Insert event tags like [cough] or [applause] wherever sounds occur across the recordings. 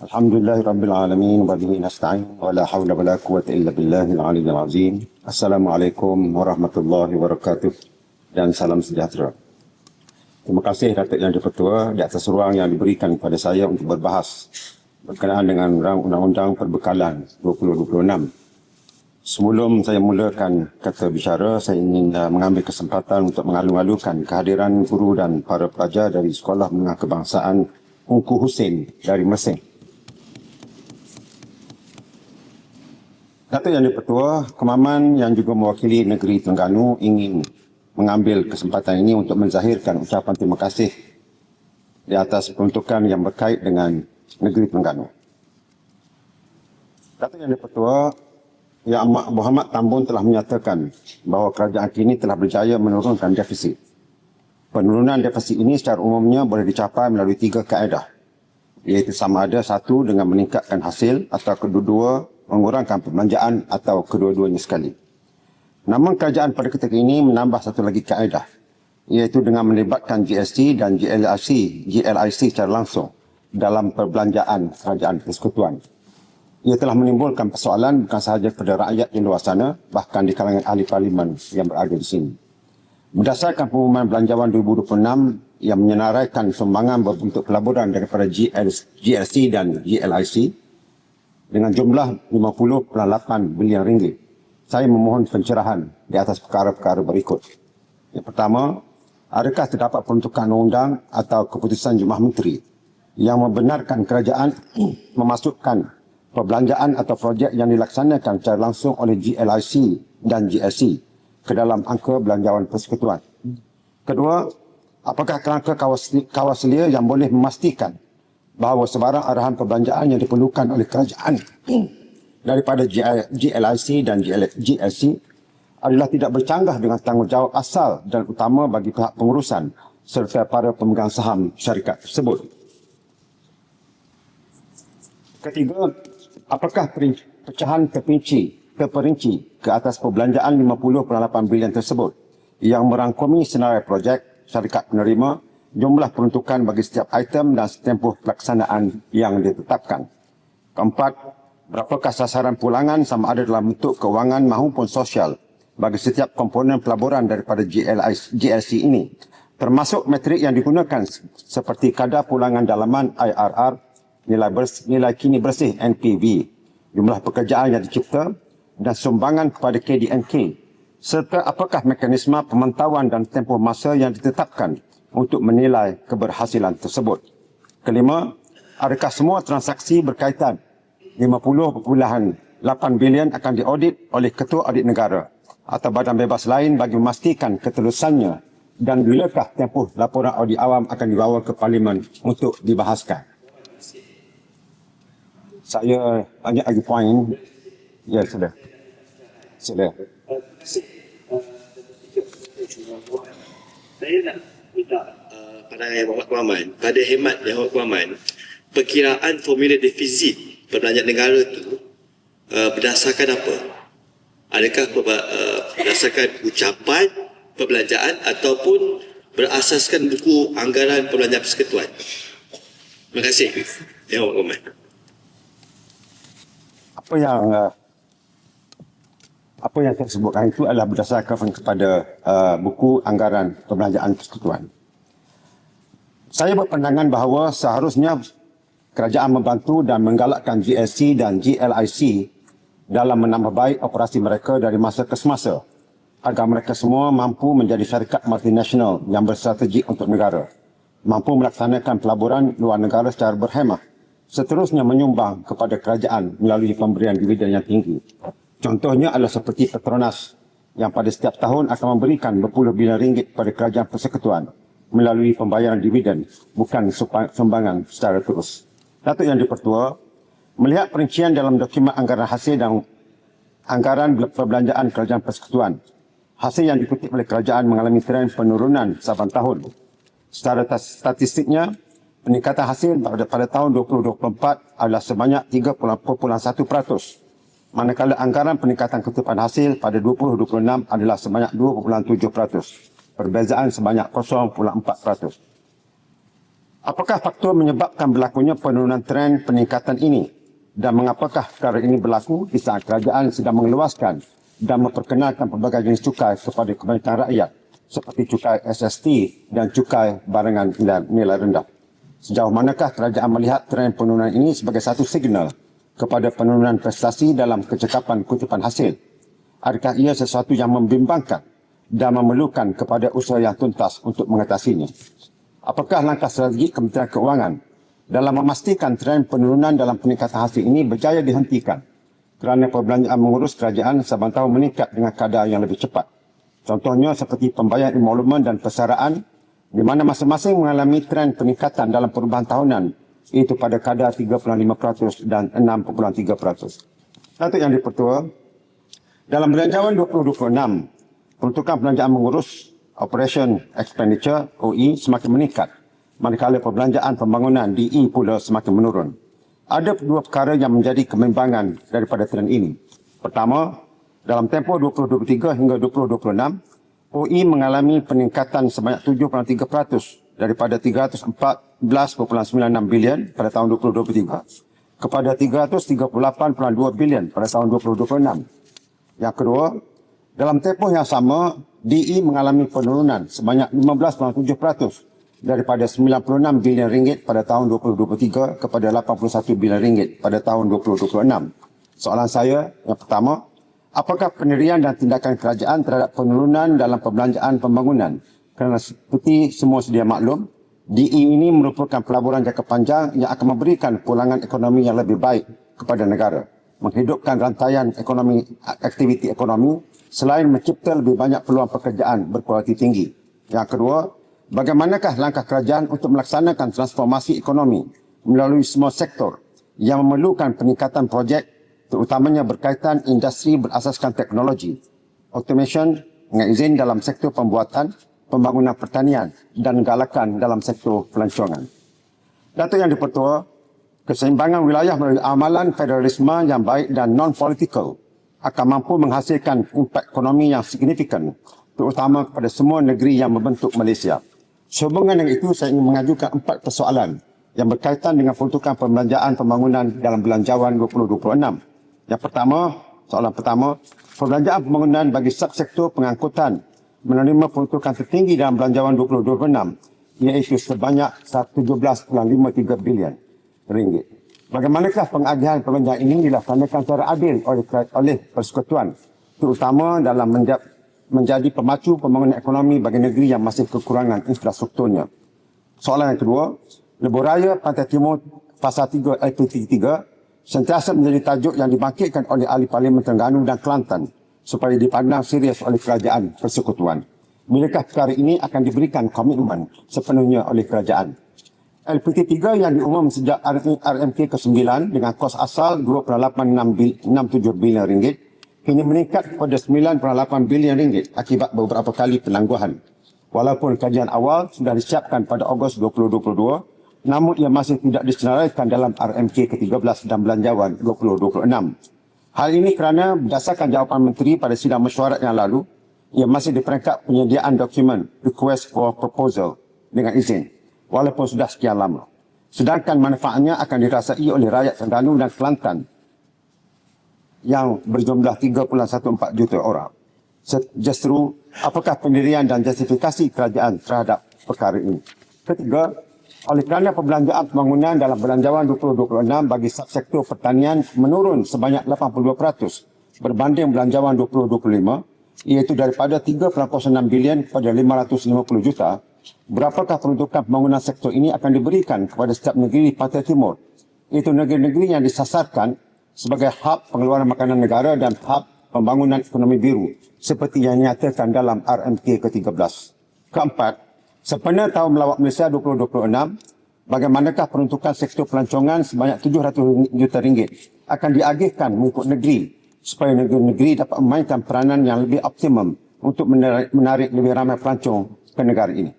Alamin wa bihi nasta'in wa la hawla wa la quwwata illa billahi al-aliyyil azim. Assalamualaikum warahmatullahi wabarakatuh dan salam sejahtera. Terima kasih Datuk Yang Di-Pertua di atas ruang yang diberikan kepada saya untuk berbahas berkenaan dengan Undang-Undang Perbekalan 2026. Sebelum saya mulakan kata bicara, saya ingin uh, mengambil kesempatan untuk mengalu-alukan kehadiran guru dan para pelajar dari Sekolah Menengah Kebangsaan Ungku Hussein dari Mesir. Datuk Yang Dipertua, Kemaman yang juga mewakili negeri Terengganu ingin mengambil kesempatan ini untuk menzahirkan ucapan terima kasih di atas peruntukan yang berkait dengan negeri Terengganu. Datuk Yang Dipertua, Yang Muhammad Tambun telah menyatakan bahawa kerajaan kini telah berjaya menurunkan defisit. Penurunan defisit ini secara umumnya boleh dicapai melalui tiga kaedah, iaitu sama ada satu dengan meningkatkan hasil atau kedua-dua mengurangkan perbelanjaan atau kedua-duanya sekali. Namun kerajaan pada ketika ini menambah satu lagi kaedah iaitu dengan melibatkan GST dan GLIC, GLIC secara langsung dalam perbelanjaan kerajaan persekutuan. Ia telah menimbulkan persoalan bukan sahaja kepada rakyat di luar sana, bahkan di kalangan ahli parlimen yang berada di sini. Berdasarkan pengumuman belanjawan 2026 yang menyenaraikan sumbangan berbentuk pelaburan daripada GLC dan GLIC, dengan jumlah 50.8 bilion ringgit. Saya memohon pencerahan di atas perkara-perkara berikut. Yang pertama, adakah terdapat peruntukan undang atau keputusan Jumlah Menteri yang membenarkan kerajaan [clears throat] memasukkan perbelanjaan atau projek yang dilaksanakan secara langsung oleh GLIC dan GSC ke dalam angka belanjawan persekutuan. Kedua, apakah kerangka kawaselia yang boleh memastikan bahawa sebarang arahan perbelanjaan yang diperlukan oleh kerajaan daripada GLIC dan GLC adalah tidak bercanggah dengan tanggungjawab asal dan utama bagi pihak pengurusan serta para pemegang saham syarikat tersebut. Ketiga, apakah pecahan terperinci, terperinci ke atas perbelanjaan 50.8 bilion tersebut yang merangkumi senarai projek syarikat penerima jumlah peruntukan bagi setiap item dan tempoh pelaksanaan yang ditetapkan. Keempat, berapakah sasaran pulangan sama ada dalam bentuk kewangan maupun sosial bagi setiap komponen pelaburan daripada GLC ini, termasuk metrik yang digunakan seperti kadar pulangan dalaman IRR, nilai, bersih, nilai kini bersih NPV, jumlah pekerjaan yang dicipta dan sumbangan kepada KDNK, serta apakah mekanisme pemantauan dan tempoh masa yang ditetapkan untuk menilai keberhasilan tersebut. Kelima, adakah semua transaksi berkaitan 50.8 bilion akan diaudit oleh Ketua Audit Negara atau badan bebas lain bagi memastikan keterusannya dan bilakah tempoh laporan audit awam akan dibawa ke Parlimen untuk dibahaskan. Saya banyak lagi poin. Ya, sudah. Sudah. Saya nak pandangan Yang Muhammad Kuaman pada hemat Muhammad Kuaman perkiraan formula defisit perbelanjaan negara itu uh, berdasarkan apa? Adakah uh, berdasarkan ucapan perbelanjaan ataupun berasaskan buku anggaran perbelanjaan persekutuan? Terima kasih. Yang Muhammad Kuaman. Apa yang uh, apa yang saya sebutkan itu adalah berdasarkan kepada uh, buku anggaran perbelanjaan persekutuan. Saya berpandangan bahawa seharusnya kerajaan membantu dan menggalakkan GSC dan GLIC dalam menambah baik operasi mereka dari masa ke semasa agar mereka semua mampu menjadi syarikat multinasional yang berstrategi untuk negara, mampu melaksanakan pelaburan luar negara secara berhemah, seterusnya menyumbang kepada kerajaan melalui pemberian dividen yang tinggi Contohnya adalah seperti Petronas yang pada setiap tahun akan memberikan berpuluh bilion ringgit kepada kerajaan persekutuan melalui pembayaran dividen bukan sumbangan secara terus. Datuk Yang Dipertua, melihat perincian dalam dokumen anggaran hasil dan anggaran perbelanjaan kerajaan persekutuan, hasil yang dikutip oleh kerajaan mengalami tren penurunan saban tahun. Secara statistiknya, peningkatan hasil pada, pada tahun 2024 adalah sebanyak 3.1% manakala anggaran peningkatan ketupan hasil pada 2026 adalah sebanyak 2.7%. Perbezaan sebanyak 0.4%. Apakah faktor menyebabkan berlakunya penurunan tren peningkatan ini? Dan mengapakah perkara ini berlaku di saat kerajaan sedang mengeluaskan dan memperkenalkan pelbagai jenis cukai kepada kebanyakan rakyat seperti cukai SST dan cukai barangan nilai rendah. Sejauh manakah kerajaan melihat tren penurunan ini sebagai satu signal kepada penurunan prestasi dalam kecekapan kutipan hasil? Adakah ia sesuatu yang membimbangkan dan memerlukan kepada usaha yang tuntas untuk mengatasinya? Apakah langkah strategi Kementerian Keuangan dalam memastikan tren penurunan dalam peningkatan hasil ini berjaya dihentikan kerana perbelanjaan mengurus kerajaan saban tahun meningkat dengan kadar yang lebih cepat. Contohnya seperti pembayaran emolumen dan persaraan di mana masing-masing mengalami tren peningkatan dalam perubahan tahunan iaitu pada kadar 3.5% dan 6.3%. Satu yang dipertua, dalam belanjawan 2026, peruntukan belanjaan mengurus Operation Expenditure OE semakin meningkat manakala perbelanjaan pembangunan DE pula semakin menurun. Ada dua perkara yang menjadi kemimbangan daripada trend ini. Pertama, dalam tempoh 2023 hingga 2026, OE mengalami peningkatan sebanyak 7.3% daripada 314.96 bilion pada tahun 2023 kepada 338.2 bilion pada tahun 2026. Yang kedua, dalam tempoh yang sama, DE mengalami penurunan sebanyak 15.7% daripada 96 bilion ringgit pada tahun 2023 kepada 81 bilion ringgit pada tahun 2026. Soalan saya yang pertama, apakah pendirian dan tindakan kerajaan terhadap penurunan dalam perbelanjaan pembangunan? Kerana seperti semua sedia maklum, DE ini merupakan pelaburan jangka panjang yang akan memberikan pulangan ekonomi yang lebih baik kepada negara, menghidupkan rantaian ekonomi aktiviti ekonomi selain mencipta lebih banyak peluang pekerjaan berkualiti tinggi. Yang kedua, bagaimanakah langkah kerajaan untuk melaksanakan transformasi ekonomi melalui semua sektor yang memerlukan peningkatan projek terutamanya berkaitan industri berasaskan teknologi, automation dengan izin dalam sektor pembuatan, pembangunan pertanian dan galakan dalam sektor pelancongan. Datuk yang dipertua, keseimbangan wilayah melalui amalan federalisme yang baik dan non-political akan mampu menghasilkan impak ekonomi yang signifikan terutama kepada semua negeri yang membentuk Malaysia. Sehubungan dengan itu, saya ingin mengajukan empat persoalan yang berkaitan dengan peruntukan pembelanjaan pembangunan dalam belanjawan 2026. Yang pertama, soalan pertama, perbelanjaan pembangunan bagi subsektor pengangkutan menerima peruntukan tertinggi dalam belanjawan 2026 iaitu sebanyak 17.53 bilion ringgit. Bagaimanakah pengagihan perbelanjaan ini dilaksanakan secara adil oleh oleh persekutuan terutama dalam menja- menjadi pemacu pembangunan ekonomi bagi negeri yang masih kekurangan infrastrukturnya. Soalan yang kedua, Lebuh Raya Pantai Timur Fasa 3 LPT 3 sentiasa menjadi tajuk yang dibangkitkan oleh ahli Parlimen Terengganu dan Kelantan supaya dipandang serius oleh kerajaan persekutuan. Bilakah perkara ini akan diberikan komitmen sepenuhnya oleh kerajaan? LPT 3 yang diumum sejak RMK ke-9 dengan kos asal 2.867 bilion ringgit kini meningkat kepada 9.8 bilion ringgit akibat beberapa kali penangguhan. Walaupun kajian awal sudah disiapkan pada Ogos 2022, namun ia masih tidak disenaraikan dalam RMK ke-13 dan belanjawan 2026. Hal ini kerana berdasarkan jawapan Menteri pada sidang mesyuarat yang lalu, ia masih di peringkat penyediaan dokumen Request for Proposal dengan izin walaupun sudah sekian lama. Sedangkan manfaatnya akan dirasai oleh rakyat Terengganu dan Kelantan yang berjumlah 3.14 juta orang. Justru, apakah pendirian dan justifikasi kerajaan terhadap perkara ini? Ketiga, oleh kerana perbelanjaan pembangunan dalam belanjawan 2026 bagi subsektor pertanian menurun sebanyak 82% berbanding belanjawan 2025 iaitu daripada 3.06 bilion kepada 550 juta berapakah peruntukan pembangunan sektor ini akan diberikan kepada setiap negeri di Pantai Timur iaitu negeri-negeri yang disasarkan sebagai hub pengeluaran makanan negara dan hub pembangunan ekonomi biru seperti yang dinyatakan dalam RMK ke-13. Keempat, sepanjang tahun melawat Malaysia 2026, bagaimanakah peruntukan sektor pelancongan sebanyak 700 juta ringgit akan diagihkan mengikut negeri supaya negeri-negeri dapat memainkan peranan yang lebih optimum untuk menarik lebih ramai pelancong ke negara ini.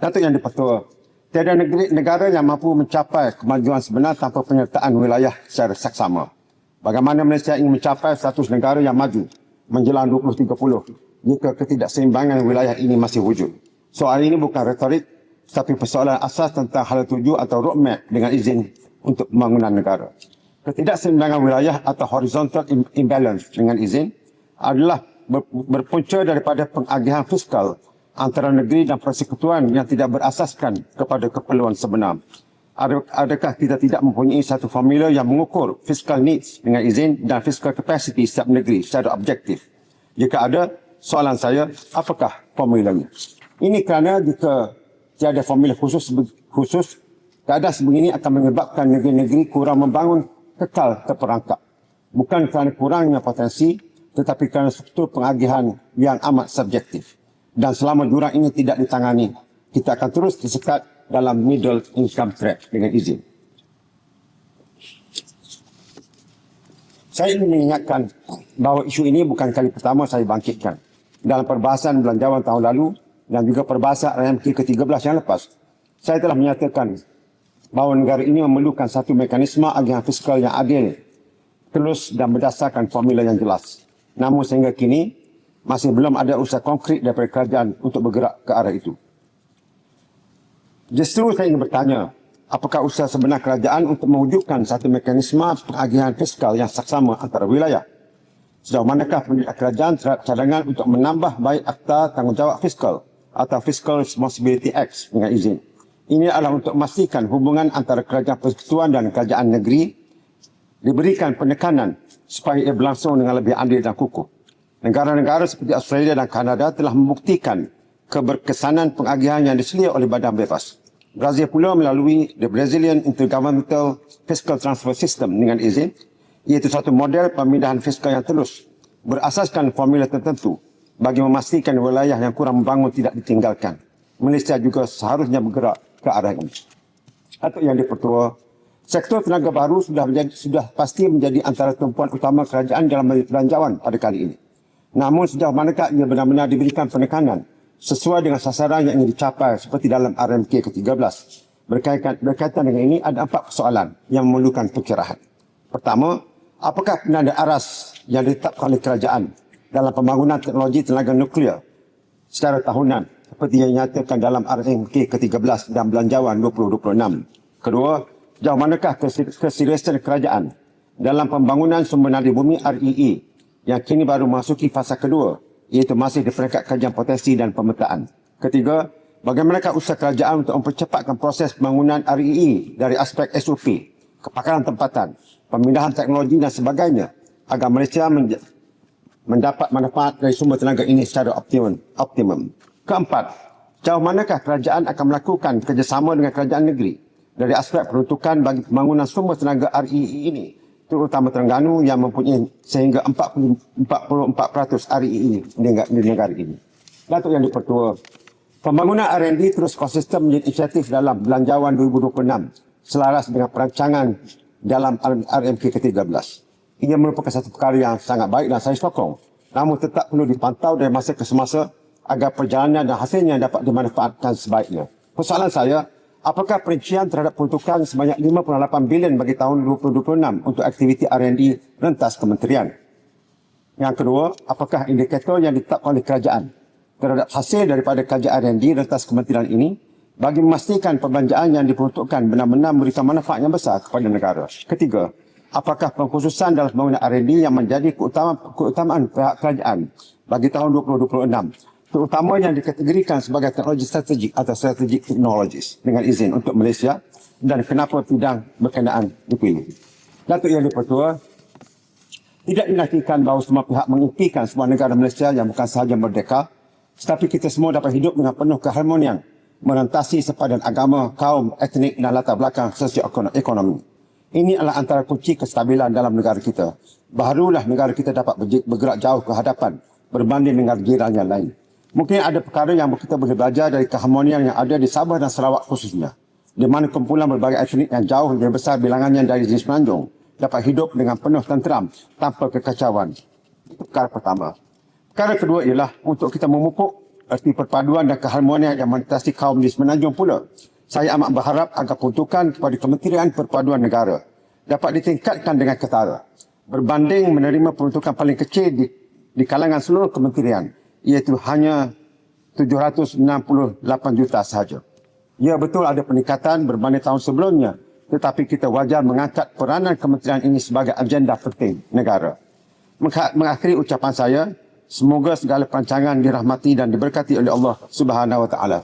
Datuk yang dipertua, tiada negeri, negara yang mampu mencapai kemajuan sebenar tanpa penyertaan wilayah secara saksama. Bagaimana Malaysia ingin mencapai status negara yang maju menjelang 2030 jika ketidakseimbangan wilayah ini masih wujud. Soal ini bukan retorik tetapi persoalan asas tentang hala tuju atau roadmap dengan izin untuk pembangunan negara. Ketidakseimbangan wilayah atau horizontal im- imbalance dengan izin adalah ber- berpunca daripada pengagihan fiskal antara negeri dan persekutuan yang tidak berasaskan kepada keperluan sebenar. Ad- Adakah kita tidak mempunyai satu formula yang mengukur fiscal needs dengan izin dan fiscal capacity setiap negeri secara objektif? Jika ada, soalan saya, apakah formulanya? Ini kerana jika tiada formula khusus khusus keadaan sebegini akan menyebabkan negeri-negeri kurang membangun kekal terperangkap. Bukan kerana kurangnya potensi tetapi kerana struktur pengagihan yang amat subjektif. Dan selama jurang ini tidak ditangani, kita akan terus disekat dalam middle income trap dengan izin. Saya ingin mengingatkan bahawa isu ini bukan kali pertama saya bangkitkan. Dalam perbahasan belanjawan tahun lalu dan juga perbahasan RMK ke-13 yang lepas, saya telah menyatakan bahawa negara ini memerlukan satu mekanisme agihan fiskal yang adil, terus dan berdasarkan formula yang jelas. Namun sehingga kini, masih belum ada usaha konkret daripada kerajaan untuk bergerak ke arah itu. Justru saya ingin bertanya, apakah usaha sebenar kerajaan untuk mewujudkan satu mekanisme pengagihan fiskal yang saksama antara wilayah? Sejauh manakah pendidikan kerajaan terhadap cadangan untuk menambah baik akta tanggungjawab fiskal atau Fiscal Responsibility Act dengan izin? Ini adalah untuk memastikan hubungan antara kerajaan persekutuan dan kerajaan negeri diberikan penekanan supaya ia berlangsung dengan lebih adil dan kukuh. Negara-negara seperti Australia dan Kanada telah membuktikan keberkesanan pengagihan yang diselia oleh badan bebas. Brazil pula melalui the Brazilian Intergovernmental Fiscal Transfer System dengan izin, iaitu satu model pemindahan fiskal yang terus berasaskan formula tertentu bagi memastikan wilayah yang kurang membangun tidak ditinggalkan. Malaysia juga seharusnya bergerak ke arah ini. Atau yang dipertua, sektor tenaga baru sudah menjadi, sudah pasti menjadi antara tumpuan utama kerajaan dalam belanjawan pada kali ini. Namun sejauh manakah ia benar-benar diberikan penekanan sesuai dengan sasaran yang ingin dicapai seperti dalam RMK ke-13. Berkaitan, berkaitan dengan ini ada empat persoalan yang memerlukan pencerahan. Pertama, apakah penanda aras yang ditetapkan oleh kerajaan dalam pembangunan teknologi tenaga nuklear secara tahunan seperti yang dinyatakan dalam RMK ke-13 dan Belanjawan 2026. Kedua, jauh manakah keseriusan kerajaan dalam pembangunan sumber nadi bumi REE yang kini baru memasuki fasa kedua iaitu masih di peringkat kajian potensi dan pemetaan. Ketiga, bagaimanakah usaha kerajaan untuk mempercepatkan proses pembangunan REE dari aspek SOP, kepakaran tempatan, pemindahan teknologi dan sebagainya agar Malaysia menj- mendapat manfaat dari sumber tenaga ini secara optimum. optimum. Keempat, jauh manakah kerajaan akan melakukan kerjasama dengan kerajaan negeri dari aspek peruntukan bagi pembangunan sumber tenaga REE ini terutama Terengganu yang mempunyai sehingga 40, 44% REE di negara, di negara ini. Datuk Yang Dipertua, pembangunan R&D terus konsisten menjadi inisiatif dalam Belanjawan 2026 selaras dengan perancangan dalam RMK ke-13. Ia merupakan satu perkara yang sangat baik dan saya sokong. Namun tetap perlu dipantau dari masa ke semasa agar perjalanan dan hasilnya dapat dimanfaatkan sebaiknya. Persoalan saya, apakah perincian terhadap peruntukan sebanyak 5.8 bilion bagi tahun 2026 untuk aktiviti R&D rentas kementerian? Yang kedua, apakah indikator yang ditetapkan oleh kerajaan terhadap hasil daripada kajian R&D rentas kementerian ini bagi memastikan perbelanjaan yang diperuntukkan benar-benar memberikan manfaat yang besar kepada negara? Ketiga, apakah pengkhususan dalam pembangunan R&D yang menjadi keutamaan, keutamaan kerajaan bagi tahun 2026 terutama yang dikategorikan sebagai teknologi strategik atau strategic technologies dengan izin untuk Malaysia dan kenapa bidang berkenaan dipilih. Datuk Yang Dipertua, tidak dinafikan bahawa semua pihak mengimpikan sebuah negara Malaysia yang bukan sahaja merdeka, tetapi kita semua dapat hidup dengan penuh keharmonian, merentasi sepadan agama, kaum, etnik dan latar belakang sosioekonomi. Ini adalah antara kunci kestabilan dalam negara kita. Barulah negara kita dapat bergerak jauh ke hadapan berbanding dengan jiran yang lain. Mungkin ada perkara yang kita boleh belajar dari keharmonian yang ada di Sabah dan Sarawak khususnya. Di mana kumpulan berbagai etnik yang jauh lebih besar bilangannya dari jenis Semenanjung dapat hidup dengan penuh tenteram tanpa kekacauan. Itu perkara pertama. Perkara kedua ialah untuk kita memupuk erti perpaduan dan keharmonian yang mengatasi kaum di Semenanjung pula. Saya amat berharap agar peruntukan kepada Kementerian Perpaduan Negara dapat ditingkatkan dengan ketara. Berbanding menerima peruntukan paling kecil di, di kalangan seluruh kementerian iaitu hanya 768 juta sahaja. Ya betul ada peningkatan berbanding tahun sebelumnya tetapi kita wajar mengangkat peranan kementerian ini sebagai agenda penting negara. Mengakhiri ucapan saya, semoga segala perancangan dirahmati dan diberkati oleh Allah Subhanahu wa taala.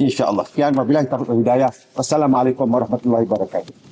Insya-Allah. Sekian wabillahi taufiq wal hidayah. Wassalamualaikum warahmatullahi wabarakatuh.